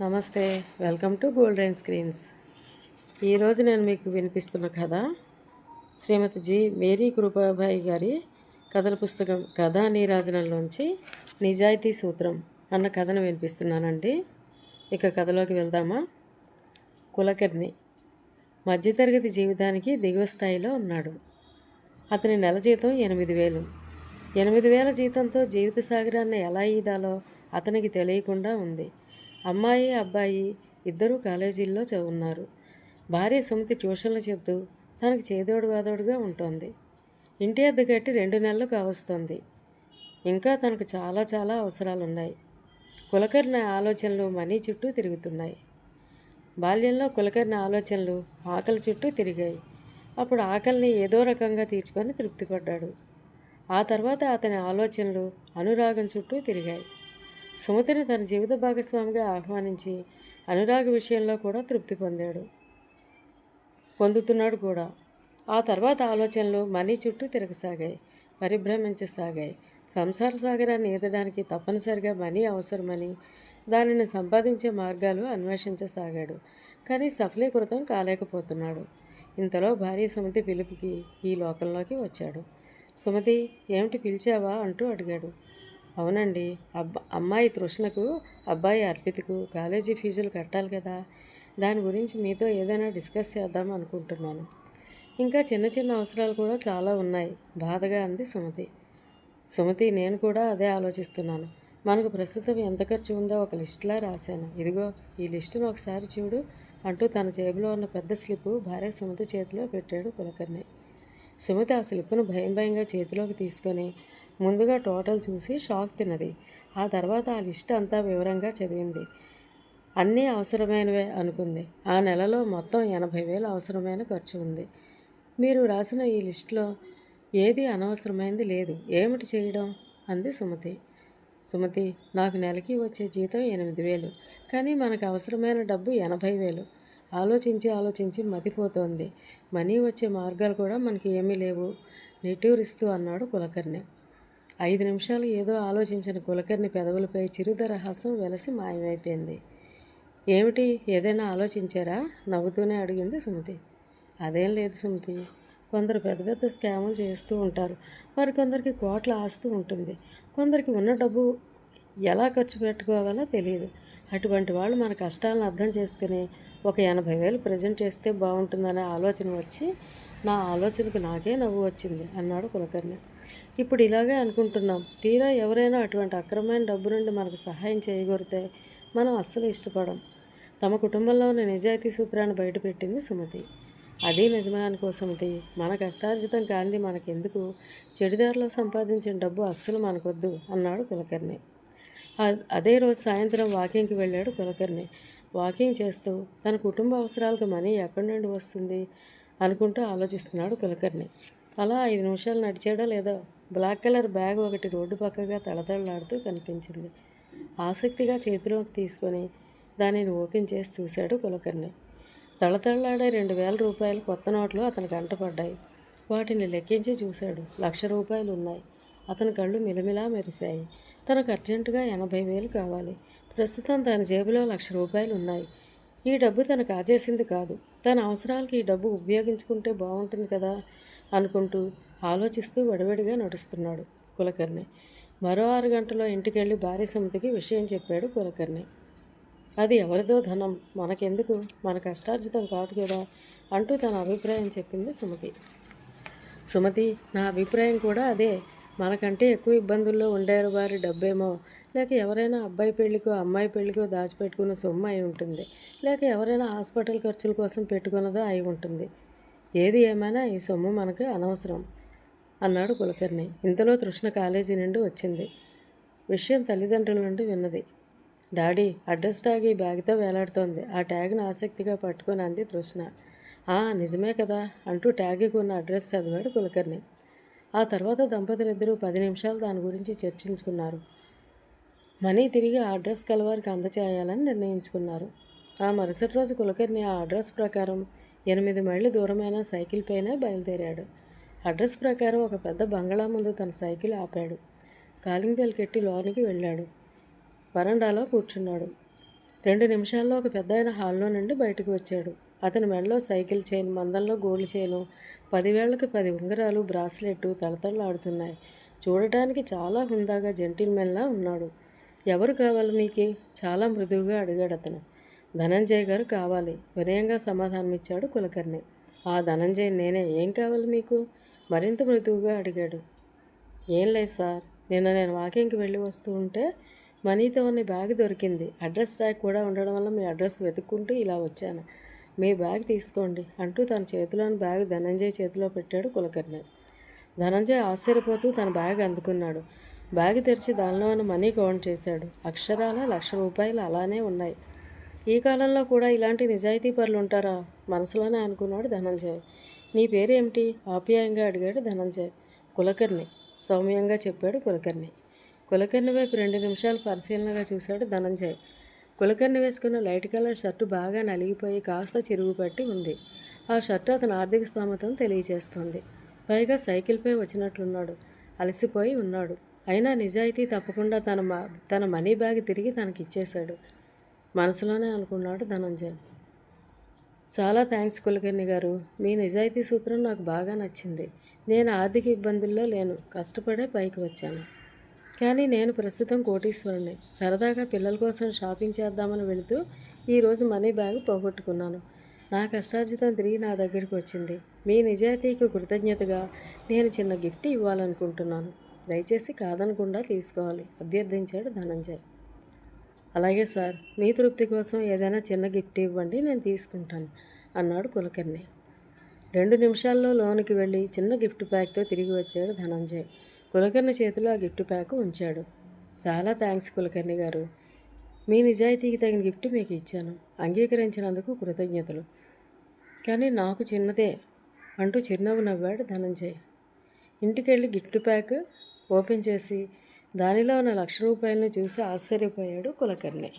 నమస్తే welcome to gold rain screens. ఈరోజు నేను మీకు వినిపిస్తున్న కథ శ్రీమతి జి. మేరీ కృపాబాయి గారి కథల పుస్తకం కథా నీరాజనంలోంచి నిజాయితీ సూత్రం అన్న కథను వినిపిస్తున్నానండి. ఇక కథలోకి వెళ్దామా? కులకర్ణి మధ్యతరగతి జీవితానికి దిగువ స్థాయిలో ఉన్నాడు. అతని నెల జీతం ఎనిమిది వేలు. ఎనిమిది వేల జీతంతో జీవిత సాగరాన్ని ఎలా ఈదాలో అతనికి తెలియకుండా ఉంది. అమ్మాయి అబ్బాయి ఇద్దరూ కాలేజీల్లో చదువున్నారు భార్య సుమతి ట్యూషన్లు చెబుతూ తనకు చేదోడు వాదోడుగా ఉంటుంది. ఇంటి అద్దె కట్టి రెండు నెలలు కావస్తోంది. ఇంకా తనకు చాలా చాలా అవసరాలున్నాయి. కులకర్ణి ఆలోచనలు మనీ చుట్టూ తిరుగుతున్నాయి. బాల్యంలో కులకర్ణి ఆలోచనలు ఆకలి చుట్టూ తిరిగాయి. అప్పుడు ఆకలిని ఏదో రకంగా తీర్చుకొని తృప్తిపడ్డాడు. ఆ తర్వాత అతని ఆలోచనలు అనురాగం చుట్టూ తిరిగాయి. సుమతిని తన జీవిత భాగస్వామిగా ఆహ్వానించి అనురాగ విషయంలో కూడా తృప్తి పొందాడు. పొందుతున్నాడు కూడా. ఆ తర్వాత ఆలోచనలు మనీ చుట్టూ తిరగసాగాయి. పరిభ్రమించసాగాయి. సంసార సాగరాన్ని ఈదడానికి తప్పనిసరిగా మనీ అవసరమని దానిని సంపాదించే మార్గాలు అన్వేషించసాగాడు. కానీ సఫలీకృతం కాలేకపోతున్నాడు. ఇంతలో భార్య సుమతి పిలుపుకి ఈ లోకంలోకి వచ్చాడు. సుమతి ఏమిటి పిలిచావా? అంటూ అడిగాడు. అవునండి. అబ్బ అమ్మాయి తృష్ణకు అబ్బాయి అర్పితకు కాలేజీ ఫీజులు కట్టాలి కదా. దాని గురించి మీతో ఏదైనా డిస్కస్ చేద్దాం అనుకుంటున్నాను. ఇంకా చిన్న చిన్న అవసరాలు కూడా చాలా ఉన్నాయి. బాధగా అంది సుమతి. సుమతి నేను కూడా అదే ఆలోచిస్తున్నాను. మనకు ప్రస్తుతం ఎంత ఖర్చు ఉందో ఒక లిస్టులా రాశాను. ఇదిగో ఈ లిస్టును ఒకసారి చూడు అంటూ తన జేబులో ఉన్న పెద్ద స్లిప్ భార్య సుమతి చేతిలో పెట్టాడు కులకర్ణి సుమతి ఆ స్లిప్ను భయం భయంగా చేతిలోకి తీసుకొని ముందుగా టోటల్ చూసి షాక్ తిన్నది. ఆ తర్వాత ఆ లిస్ట్ అంతా వివరంగా చదివింది. అన్నీ అవసరమైనవే అనుకుంది. ఆ నెలలో మొత్తం ఎనభై వేలు అవసరమైన ఖర్చు ఉంది. మీరు రాసిన ఈ లిస్టులో ఏది అనవసరమైనది లేదు. ఏమిటి చేయడం? అంది సుమతి. సుమతి నాకు నెలకి వచ్చే జీతం ఎనిమిది వేలు. కానీ మనకు అవసరమైన డబ్బు ఎనభై వేలు. ఆలోచించి ఆలోచించి మతిపోతోంది. మనీ వచ్చే మార్గాలు కూడా మనకి ఏమీ లేవు. నిట్టూరిస్తూ అన్నాడు కులకర్ణి. ఐదు నిమిషాలు ఏదో ఆలోచించిన కులకర్ణి పెదవులపై చిరుదర హాసం వెలసి మాయమైపోయింది. ఏమిటి ఏదైనా ఆలోచించారా? నవ్వుతూనే అడిగింది సుమతి. అదేం లేదు సుమతి. కొందరు పెద్ద పెద్ద స్కాములు చేస్తూ ఉంటారు. మరి కొందరికి కోట్ల ఆస్తు ఉంటుంది. కొందరికి ఉన్న డబ్బు ఎలా ఖర్చు పెట్టుకోవాలో తెలియదు. అటువంటి వాళ్ళు మన కష్టాలను అర్థం చేసుకుని ఒక ఎనభై వేలు ప్రజెంట్ చేస్తే బాగుంటుందనే ఆలోచన వచ్చి నా ఆలోచనకు నాకే నవ్వు వచ్చింది అన్నాడు కులకర్ణి. ఇప్పుడు ఇలాగే అనుకుంటున్నాం. తీరా ఎవరైనా అటువంటి అక్రమమైన డబ్బు నుండి మనకు సహాయం చేయగోరితే మనం అస్సలు ఇష్టపడం. తమ కుటుంబంలో ఉన్న నిజాయితీ సూత్రాన్ని బయటపెట్టింది సుమతి. అదే నిజమే అనుకో సుమతి మన కష్టార్జితం కాంది మనకెందుకు? చెడుదారిలో సంపాదించిన డబ్బు అస్సలు మనకొద్దు అన్నాడు కులకర్ణి. అదే రోజు సాయంత్రం వాకింగ్కి వెళ్ళాడు కులకర్ణి. వాకింగ్ చేస్తూ తన కుటుంబ అవసరాలకు మనీ ఎక్కడి నుండి వస్తుంది అనుకుంటూ ఆలోచిస్తున్నాడు కులకర్ణి. అలా ఐదు నిమిషాలు నడిచాడో లేదో బ్లాక్ కలర్ బ్యాగ్ ఒకటి రోడ్డు పక్కగా తళతళలాడుతూ కనిపించింది. ఆసక్తిగా చేతిలోకి తీసుకొని దానిని ఓపెన్ చేసి చూశాడు కులకర్ణి. తళతళలాడే రెండు వేల రూపాయలు కొత్త నోట్లు అతని కంటపడ్డాయి వాటిని లెక్కించి చూశాడు. లక్ష రూపాయలు ఉన్నాయి. అతని కళ్ళు మిలమిలా మెరిశాయి. తనకు అర్జెంటుగా ఎనభై వేలు కావాలి. ప్రస్తుతం తన జేబులో లక్ష రూపాయలు ఉన్నాయి. ఈ డబ్బు తను కాజేసింది కాదు. తన అవసరాలకి ఈ డబ్బు ఉపయోగించుకుంటే బాగుంటుంది కదా. అనుకుంటూ ఆలోచిస్తూ వడివడిగా నడుస్తున్నాడు కులకర్ణి. మరో ఆరు గంటలో ఇంటికెళ్ళి భార్య సుమతికి విషయం చెప్పాడు కులకర్ణి. అది ఎవరిదో ధనం మనకెందుకు? మన కష్టార్జితం కాదు కదా అంటూ తన అభిప్రాయం చెప్పింది సుమతి. సుమతి నా అభిప్రాయం కూడా అదే. మనకంటే ఎక్కువ ఇబ్బందుల్లో ఉండారు వారి డబ్బేమో. లేక ఎవరైనా అబ్బాయి పెళ్ళికో అమ్మాయి పెళ్ళికో దాచిపెట్టుకున్న సొమ్ము అయి ఉంటుంది. లేక ఎవరైనా హాస్పిటల్ ఖర్చుల కోసం పెట్టుకున్నదో అయి ఉంటుంది. ఏది ఏమైనా ఈ సొమ్ము మనకు అనవసరం అన్నాడు కులకర్ణి. ఇంతలో తృష్ణ కాలేజీ నుండి వచ్చింది. విషయం తల్లిదండ్రుల నుండి విన్నది. డాడీ అడ్రస్ ట్యాగ్ ఈ బ్యాగ్తో వేలాడుతోంది. ఆ ట్యాగ్ను ఆసక్తిగా పట్టుకుని అంది తృష్ణ. "ఆ, నిజమే కదా అంటూ ట్యాగ్కి ఉన్న అడ్రస్ చదివాడు కులకర్ణి. ఆ తర్వాత దంపతులిద్దరూ పది నిమిషాలు దాని గురించి చర్చించుకున్నారు. మనీ తిరిగి ఆ అడ్రస్ కలవారికి అందచేయాలని నిర్ణయించుకున్నారు. ఆ మరుసటి రోజు కులకర్ణి ఆ అడ్రస్ ప్రకారం ఎనిమిది మైళ్ళు దూరమైన సైకిల్ పైన బయలుదేరాడు. అడ్రస్ ప్రకారం ఒక పెద్ద బంగళా ముందు తన సైకిల్ ఆపాడు. కాలింగ్ బెల్ కెట్టి లోనికి వెళ్ళాడు. వరండాలో కూర్చున్నాడు. రెండు నిమిషాల్లో ఒక పెద్ద ఆయన హాల్లో నుండి బయటకు వచ్చాడు. అతని మెడలో సైకిల్ చైన్ మందంలో గోల్డ్ చైను పదివేళ్ళకు పది ఉంగరాలు బ్రాస్లెట్ తళతళలాడుతున్నాయి. చూడటానికి చాలా హుందాగా జెంటిల్మెన్లా ఉన్నాడు. ఎవరు కావాలి మీకు చాలా మృదువుగా అడిగాడు అతను. ధనంజయ్ గారు కావాలి. వినయంగా సమాధానమిచ్చాడు కులకర్ణి. ఆ ధనంజయ్ నేనే. ఏం కావాలి మీకు? మరింత మృదువుగా అడిగాడు. ఏం లేదు సార్. నిన్న నేను వాకింగ్కి వెళ్ళి వస్తూ ఉంటే మనీతో ఉన్న బ్యాగ్ దొరికింది. అడ్రస్ ట్యాగ్ కూడా ఉండడం వల్ల మీ అడ్రస్ వెతుక్కుంటూ ఇలా వచ్చాను. మీ బ్యాగ్ తీసుకోండి అంటూ తన చేతిలోని బ్యాగ్ ధనంజయ్ చేతిలో పెట్టాడు కులకర్ణి. ధనంజయ్ ఆశ్చర్యపోతూ తన బ్యాగ్ అందుకున్నాడు. బ్యాగ్ తెరిచి దానిలో ఉన్న మనీ కౌంట్ చేశాడు. అక్షరాల లక్ష రూపాయలు అలానే ఉన్నాయి. ఈ కాలంలో కూడా ఇలాంటి నిజాయితీ పరులు ఉంటారా మనసులోనే అనుకున్నాడు ధనంజయ్. నీ పేరేమిటి? ఆప్యాయంగా అడిగాడు ధనంజయ్. కులకర్ణి. సౌమ్యంగా చెప్పాడు కులకర్ణి. కులకర్ణి వైపు రెండు నిమిషాలు పరిశీలనగా చూశాడు ధనంజయ్. కులకర్ణి వేసుకున్న లైట్ కలర్ షర్టు బాగా నలిగిపోయి కాస్త చిరుగు పట్టి ఉంది. ఆ షర్టు అతని ఆర్థిక స్థోమతను తెలియజేస్తోంది. పైగా సైకిల్పై వచ్చినట్లున్నాడు. అలసిపోయి ఉన్నాడు. అయినా నిజాయితీ తప్పకుండా తన మా తన మనీ బ్యాగ్ తిరిగి తనకిచ్చేశాడు. మనసులోనే అనుకున్నాడు ధనంజయ్. చాలా థ్యాంక్స్ కులకర్ణి గారు. మీ నిజాయితీ సూత్రం నాకు బాగా నచ్చింది. నేను ఆర్థిక ఇబ్బందుల్లో లేను. కష్టపడే పైకి వచ్చాను. కానీ నేను ప్రస్తుతం కోటీశ్వరుని సరదాగా పిల్లల కోసం షాపింగ్ చేద్దామని వెళుతూ ఈరోజు మనీ బ్యాగ్ పోగొట్టుకున్నాను. నా కష్టార్జితం తిరిగి నా దగ్గరికి వచ్చింది. మీ నిజాయితీకి కృతజ్ఞతగా నేను చిన్న గిఫ్ట్ ఇవ్వాలనుకుంటున్నాను. దయచేసి కాదనకుండా తీసుకోవాలి. అభ్యర్థించాడు ధనంజయ్. అలాగే సార్ మీ తృప్తి కోసం ఏదైనా చిన్న గిఫ్ట్ ఇవ్వండి నేను తీసుకుంటాను అన్నాడు కులకర్ణి. రెండు నిమిషాల్లో లోనికి వెళ్ళి చిన్న గిఫ్ట్ ప్యాక్తో తిరిగి వచ్చాడు ధనంజయ్. కులకర్ణి చేతిలో ఆ గిఫ్ట్ ప్యాక్ ఉంచాడు. చాలా థ్యాంక్స్ కులకర్ణి గారు. మీ నిజాయితీకి తగిన గిఫ్ట్ మీకు ఇచ్చాను. అంగీకరించినందుకు కృతజ్ఞతలు. కానీ నాకు చిన్నదే అంటూ చిరునవ్వు నవ్వాడు ధనంజయ్. ఇంటికెళ్ళి గిఫ్ట్ ప్యాక్ ఓపెన్ చేసి దానిలో ఉన్న లక్ష రూపాయలను చూసి ఆశ్చర్యపోయాడు కులకర్ణి.